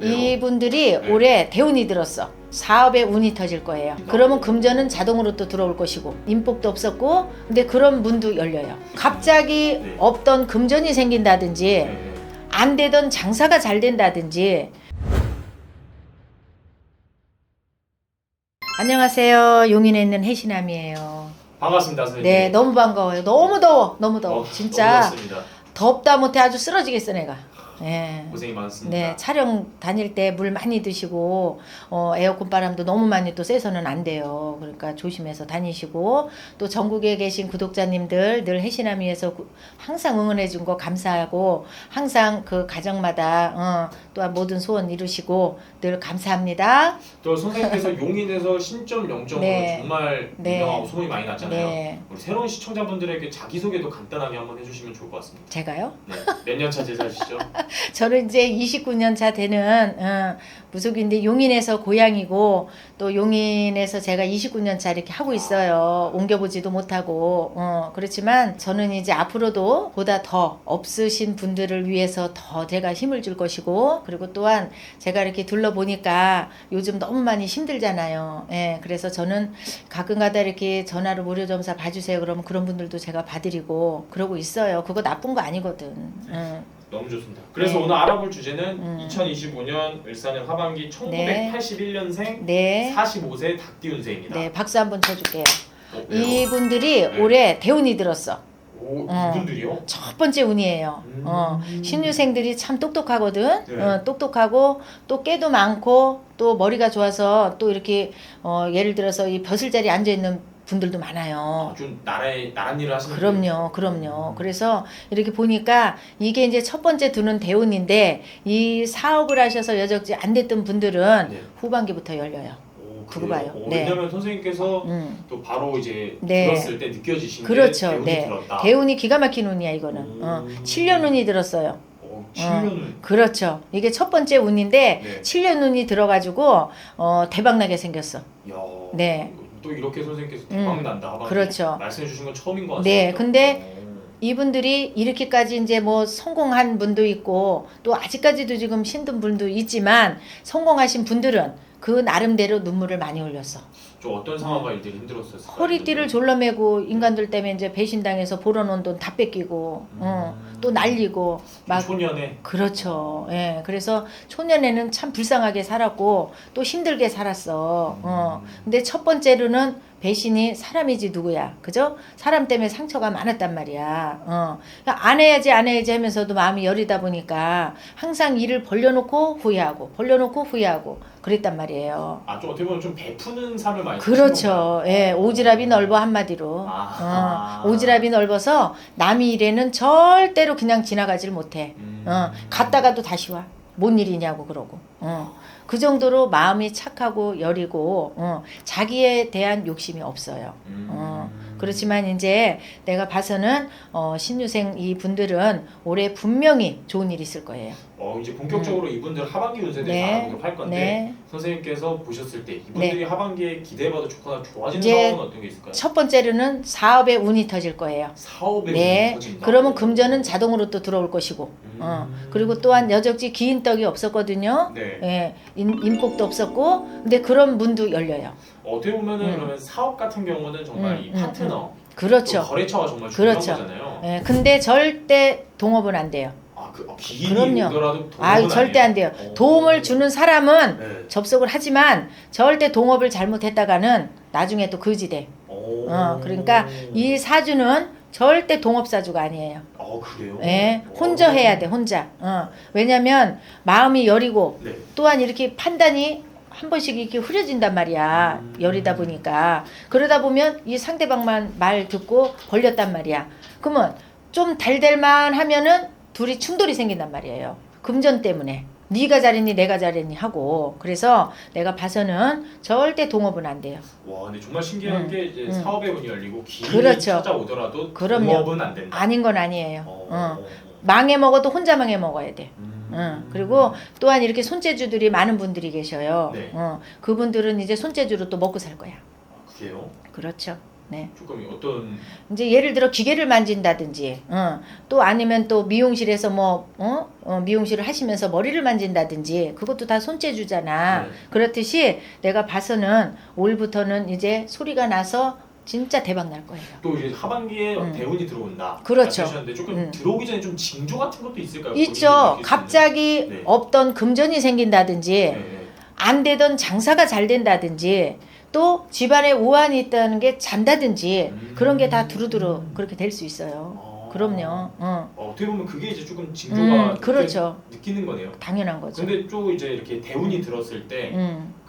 이분들이 네. 올해 대운이 들었어. 사업에 운이 터질 거예요. 그러면 금전은 자동으로 또 들어올 것이고 인복도 없었고 근데 그런 문도 열려요. 갑자기 네. 없던 금전이 생긴다든지 네. 안 되던 장사가 잘 된다든지 안녕하세요. 용인에 있는 해시남이에요. 반갑습니다, 선생님. 네, 너무 반가워요. 너무 더워. 너무 더워. 어, 진짜 너무 좋습니다. 덥다 못해 아주 쓰러지겠어 내가. 예. 고생이 많습니다. 네, 촬영 다닐 때 물 많이 드시고 어, 에어컨 바람도 너무 많이 또 쐬서는 안 돼요. 그러니까 조심해서 다니시고 또 전국에 계신 구독자님들 늘 해시남이에서 구- 항상 응원해 준 거 감사하고 항상 그 가정마다 어, 또한 모든 소원 이루시고 늘 감사합니다. 또 선생님께서 용인에서 신점 영점으로 네. 정말 네. 유명하고 소문이 많이 났잖아요. 네, 우리 새로운 시청자분들에게 자기소개도 간단하게 한번 해주시면 좋을 것 같습니다. 제가요. 네. 몇 년 차 제자시죠? 저는 이제 29년 차 되는 어, 무속인데 용인에서 고향이고 또 용인에서 제가 29년 차 이렇게 하고 있어요. 옮겨보지도 못하고 어, 그렇지만 저는 이제 앞으로도 보다 더 없으신 분들을 위해서 더 제가 힘을 줄 것이고 그리고 또한 제가 이렇게 둘러보니까 요즘 너무 많이 힘들잖아요. 예, 그래서 저는 가끔가다 이렇게 전화로 무료 점사 봐주세요. 그러면 그런 분들도 제가 봐드리고 그러고 있어요. 그거 나쁜 거 아니거든. 응. 너무 좋습니다. 그래서 네. 오늘 알아볼 주제는 음. 2025년 을사년 하반기 네. 1981년생 네. 45세 닭띠운세입니다. 네, 박수 한번 쳐줄게요. 어, 왜요? 이분들이 네. 올해 대운이 들었어. 오, 어. 이분들이요? 첫 번째 운이에요. 음. 어, 신유생들이 참 똑똑하거든. 네. 어, 똑똑하고 또 깨도 많고 또 머리가 좋아서 또 이렇게 어, 예를 들어서 이 벼슬자리에 앉아 있는 분들도 많아요. 아, 좀 나라의 나란 일을 하시는 그럼요, 그럼요. 그래서 이렇게 보니까 이게 이제 첫 번째 두는 대운인데 이 사업을 하셔서 여적지 안 됐던 분들은 네. 후반기부터 열려요. 오, 그래요? 봐요. 어, 네. 왜냐면 선생님께서 음. 또 바로 이제 네. 들었을 때 느껴지신 그렇죠. 게 대운이 네. 들었다. 대운이 기가 막힌 운이야 이거는. 음. 어, 7년 운이 들었어요. 어, 7년을 그렇죠. 이게 첫 번째 운인데 네. 7년 운이 들어가지고 어, 대박 나게 생겼어. 야, 네. 또 이렇게 선생님께서 대박 음, 난다 하반기 그렇죠. 말씀해 주신 건 처음인 것 같습니다. 네, 근데 어. 이분들이 이렇게까지 이제 뭐 성공한 분도 있고 또 아직까지도 지금 힘든 분도 있지만 성공하신 분들은 그 나름대로 눈물을 많이 흘렸어. 좀 어떤 상황과 일들이 힘들었었어요? 허리띠를 졸라매고 인간들 때문에 이제 배신당해서 벌어놓은 돈 다 뺏기고, 어, 또 날리고 막 초년에 그렇죠. 예. 그래서 초년에는 참 불쌍하게 살았고 또 힘들게 살았어. 어. 근데 첫 번째로는 배신이 사람이지 누구야. 그죠? 사람 때문에 상처가 많았단 말이야. 어. 그러니까 안 해야지 안 해야지 하면서도 마음이 여리다 보니까 항상 일을 벌려놓고 후회하고 벌려놓고 후회하고 그랬단 말이에요. 아, 좀 어떻게 보면 좀 베푸는 삶을 많이 그렇죠. 예, 오지랖이 넓어 한마디로. 아. 어, 오지랖이 넓어서 남의 일에는 절대로 그냥 지나가질 못해. 음. 어, 갔다가도 다시 와. 뭔 일이냐고 그러고. 어. 그 정도로 마음이 착하고 여리고 어, 자기에 대한 욕심이 없어요. 음. 어, 그렇지만 이제 내가 봐서는 어, 신유생 이 분들은 올해 분명히 좋은 일이 있을 거예요. 어, 이제 본격적으로 이분들 하반기 운세에 대해서 네. 알아보도록 할 건데 네. 선생님께서 보셨을 때 이분들이 하반기에 기대해봐도 좋거나 좋아지는 이제 상황은 어떤 게 있을까요? 첫 번째로는 사업에 운이 터질 거예요. 사업에 네. 터진다. 그러면 금전은 자동으로 또 들어올 것이고. 음. 어. 그리고 또한 여적지 긴 떡이 없었거든요. 네. 예, 인, 인복도 없었고, 근데 그런 문도 열려요. 어떻게 보면은 음. 그러면 사업 같은 경우는 정말 음, 이 음, 파트너, 또 그렇죠. 거래처가 정말 중요한 그렇죠. 거잖아요. 예, 근데 절대 동업은 안 돼요. 아, 그 아, 기인이 그럼요. 오더라도 도움은 아, 절대 안 돼요. 아니에요. 어. 도움을 주는 사람은 네. 접속을 하지만 절대 동업을 잘못했다가는 나중에 또 거지돼. 오. 어, 그러니까 이 사주는 절대 동업사주가 아니에요. 어, 그래요? 예, 오. 혼자 해야 돼, 혼자. 어, 왜냐면 마음이 여리고 네. 또한 이렇게 판단이 한 번씩 이렇게 흐려진단 말이야. 음. 열이다 보니까. 그러다 보면 이 상대방만 말 듣고 벌렸단 말이야. 그러면 좀 달달만 하면은 둘이 충돌이 생긴단 말이에요. 금전 때문에. 네가 잘했니 내가 잘했니 하고 그래서 내가 봐서는 절대 동업은 안 돼요. 와, 근데 정말 신기한 음, 게 이제 음. 사업의 문이 열리고 기인이 그렇죠. 찾아오더라도 그럼요. 동업은 안 된다. 아닌 건 아니에요. 어. 어. 망해 먹어도 혼자 망해 먹어야 돼. 음. 응. 그리고 또한 이렇게 손재주들이 많은 분들이 계셔요. 네. 어, 그분들은 이제 손재주로 또 먹고 살 거야. 아, 그래요? 그렇죠. 네. 조금 어떤 이제 예를 들어 기계를 만진다든지, 어, 또 아니면 또 미용실에서 뭐, 어? 어, 미용실을 하시면서 머리를 만진다든지, 그것도 다 손재주잖아. 네. 그렇듯이 내가 봐서는 올부터는 이제 소리가 나서 진짜 대박 날 거예요. 또 이제 하반기에 음. 대운이 들어온다. 그렇죠. 하셨는데 조금 음. 들어오기 전에 좀 징조 같은 것도 있을까요? 있죠. 갑자기 네. 없던 금전이 생긴다든지, 네, 네. 안 되던 장사가 잘 된다든지, 또 집안에 우환이 있다는 게 잔다든지, 음. 그런 게 다 두루두루 그렇게 될 수 있어요. 어. 그럼요. 어. 어, 어떻게 보면 그게 이제 조금 징조가 음, 그렇죠. 느끼는 거네요. 당연한 거죠. 근데 또 이제 이렇게 대운이 들었을 때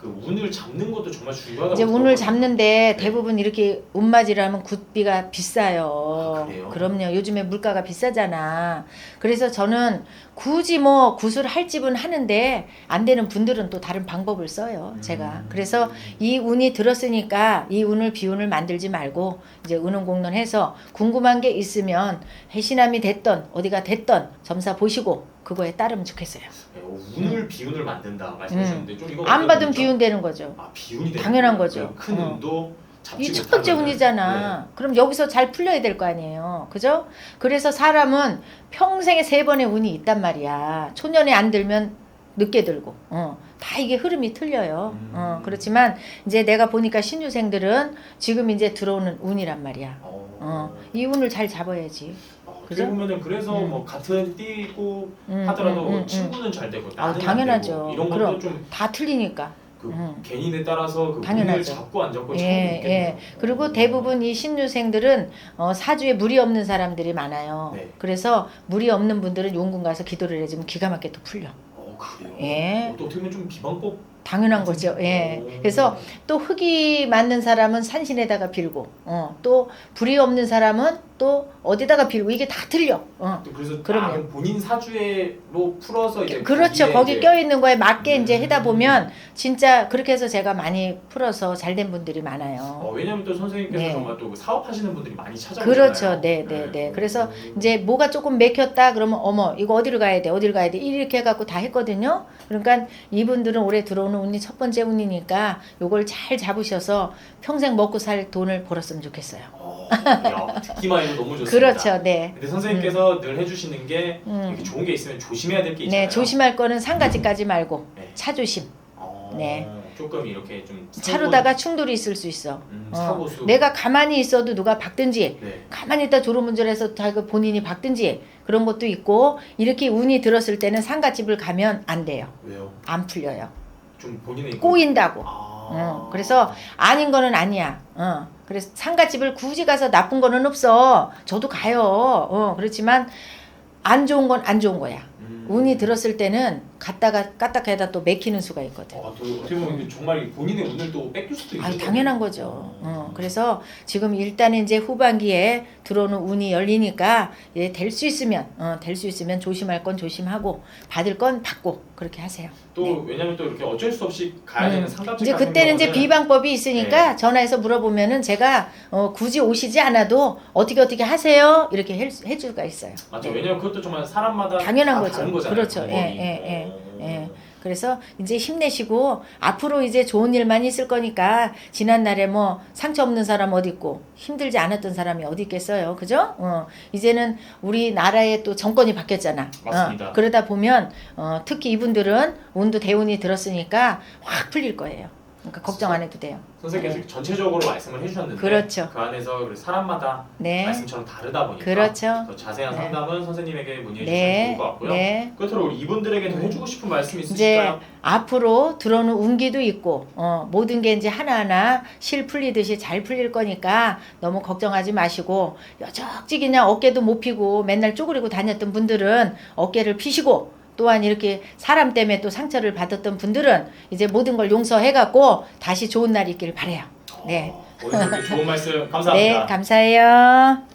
그 음. 운을 잡는 것도 정말 중요하다고 이제 운을. 잡는데 네. 대부분 이렇게 운맞이라면 굿비가 비싸요. 아, 그래요? 그럼요. 요즘에 물가가 비싸잖아. 그래서 저는 굳이 뭐 굿을 할 집은 하는데 안 되는 분들은 또 다른 방법을 써요. 제가. 음. 그래서 이 운이 들었으니까 이 운을 비운을 만들지 말고 이제 운은 공론해서 궁금한 게 있으면 해신함이 됐던 어디가 됐던 점사 보시고 그거에 따르면 좋겠어요. 네, 어, 운을 비운을 만든다 말씀하셨는데 좀 이거 음. 안 어떤 받으면 의미죠? 비운되는 거죠. 아 비운이 되는 당연한? 거죠. 큰 어. 운도 잡지 이 첫 번째 못하면은- 운이잖아. 그럼 여기서 잘 풀려야 될 거 아니에요. 그죠? 그래서 사람은 평생에 세 번의 운이 있단 말이야. 초년에 안 들면 늦게 들고. 어. 다 이게 흐름이 틀려요. 음. 어. 그렇지만 이제 내가 보니까 신유생들은 지금 이제 들어오는 운이란 말이야. 네. 어. 어. 이 운을 잘 잡아야지. 어, 어떻게 그죠? 보면 은 그래서 음. 뭐 같은 띠고 음, 하더라도 음, 음, 음. 친구는 잘 되고 아, 나는 안 당연하죠. 되고 이런 것도 그럼. 좀 다 틀리니까. 그 음. 개인에 따라서 그 당연하죠. 잡고 안 잡고 예, 차이가 있겠네요. 예. 그리고 대부분 이 신유생들은 어, 사주에 물이 없는 사람들이 많아요. 네. 그래서 물이 없는 분들은 용궁 가서 기도를 해주면 기가 막히게 또 풀려. 어 그래요. 예. 어, 또 어떻게 보면 좀 비방법 당연한 거죠. 예. 오. 그래서 또 흙이 맞는 사람은 산신에다가 빌고, 어, 또 불이 없는 사람은 또 어디다가 빌고 이게 다 틀려. 어. 또 그래서 그럼 본인 사주에로 풀어서 이제 그렇죠. 거기 이제 껴 있는 거에 맞게 음. 이제 하다 보면 진짜 그렇게 해서 제가 많이 풀어서 잘 된 분들이 많아요. 어, 왜냐면 또 선생님께서 네. 정말 또 사업하시는 분들이 많이 찾아오잖아요. 그렇죠. 네, 네, 네. 그래서 음. 이제 뭐가 조금 맥혔다 그러면 어머 이거 어디로 가야 돼 어디로 가야 돼 이렇게 해갖고 다 했거든요 그러니까 이분들은 올해 들어오는 운이 첫 번째 운이니까 요걸 잘 잡으셔서 평생 먹고 살 돈을 벌었으면 좋겠어요 어, 야, 듣기만 해도 너무 좋습니다. 그렇죠 네 근데 선생님께서 늘 해주시는 게 음. 이렇게 좋은 게 있으면 조심해야 될 게 있잖아요. 네, 조심할 거는 상가지까지 말고 네. 차조심 어, 네. 조금 이렇게 좀 차로다가 충돌이 있을 수 있어 음, 어, 사고수. 내가 가만히 있어도 누가 박든지 네. 가만히 있다 졸음운전해서 자기 본인이 박든지 그런 것도 있고 이렇게 운이 들었을 때는 상가집을 가면 안 돼요 왜요? 안 풀려요 좀 본인의 꼬인다고 아. 어, 그래서 아닌 거는 아니야. 어. 그래서 상가집을 굳이 가서 나쁜 거는 없어. 저도 가요. 어, 그렇지만 안 좋은 건 안 좋은 거야. 음. 운이 들었을 때는 갔다가 까딱하다 또 맥히는 수가 있거든. 어, 또 어떻게 보면 정말 본인의 운을 또 뺏길 수도 있어요. 아, 당연한 거죠. 어, 그래서 지금 일단 이제 후반기에 들어오는 운이 열리니까 예, 될 수 있으면 어, 될 수 있으면 조심할 건 조심하고 받을 건 받고 그렇게 하세요. 또 네. 왜냐면 또 이렇게 어쩔 수 없이 가야 되는 음. 상가집 이제 같은 그때는 이제 비방법이 있으니까 전화해서 물어보면은 제가 어, 굳이 오시지 않아도 어떻게 어떻게 하세요 이렇게 해, 줄 수가 있어요. 맞죠. 네. 왜냐면 그것도 정말 사람마다 당연한 다 거죠. 다른 거잖아요. 그렇죠. 방법이. 예, 예, 예, 어. 예. 그래서 이제 힘내시고 앞으로 이제 좋은 일만 있을 거니까 지난 날에 뭐 상처 없는 사람 어디 있고 힘들지 않았던 사람이 어디 있겠어요, 그죠? 어, 이제는 우리 나라의 또 정권이 바뀌었잖아. 맞습니다. 어, 그러다 보면 어, 특히 이분들은 운도 대운이 들었으니까 확 풀릴 거예요. 그러니까 걱정 안 해도 돼요. 선생님께서 네. 전체적으로 말씀을 해주셨는데 그렇죠. 그 안에서 그 사람마다 네, 말씀처럼 다르다 보니까 그렇죠. 더 자세한 네. 상담은 선생님에게 문의해 주시면 네, 좋을 것 같고요. 네. 끝으로 우리 이분들에게 더 음. 해주고 싶은 말씀 이제 있으실까요? 앞으로 들어오는 운기도 있고 어, 모든 게 이제 하나하나 실 풀리듯이 잘 풀릴 거니까 너무 걱정하지 마시고 여적지 그냥 어깨도 못 피고 맨날 쪼그리고 다녔던 분들은 어깨를 피시고 또한 이렇게 사람 때문에 또 상처를 받았던 분들은 이제 모든 걸 용서해 갖고 다시 좋은 날이 있기를 바래요. 네. 어, 오늘 좋은 말씀 네, 감사합니다. 감사해요.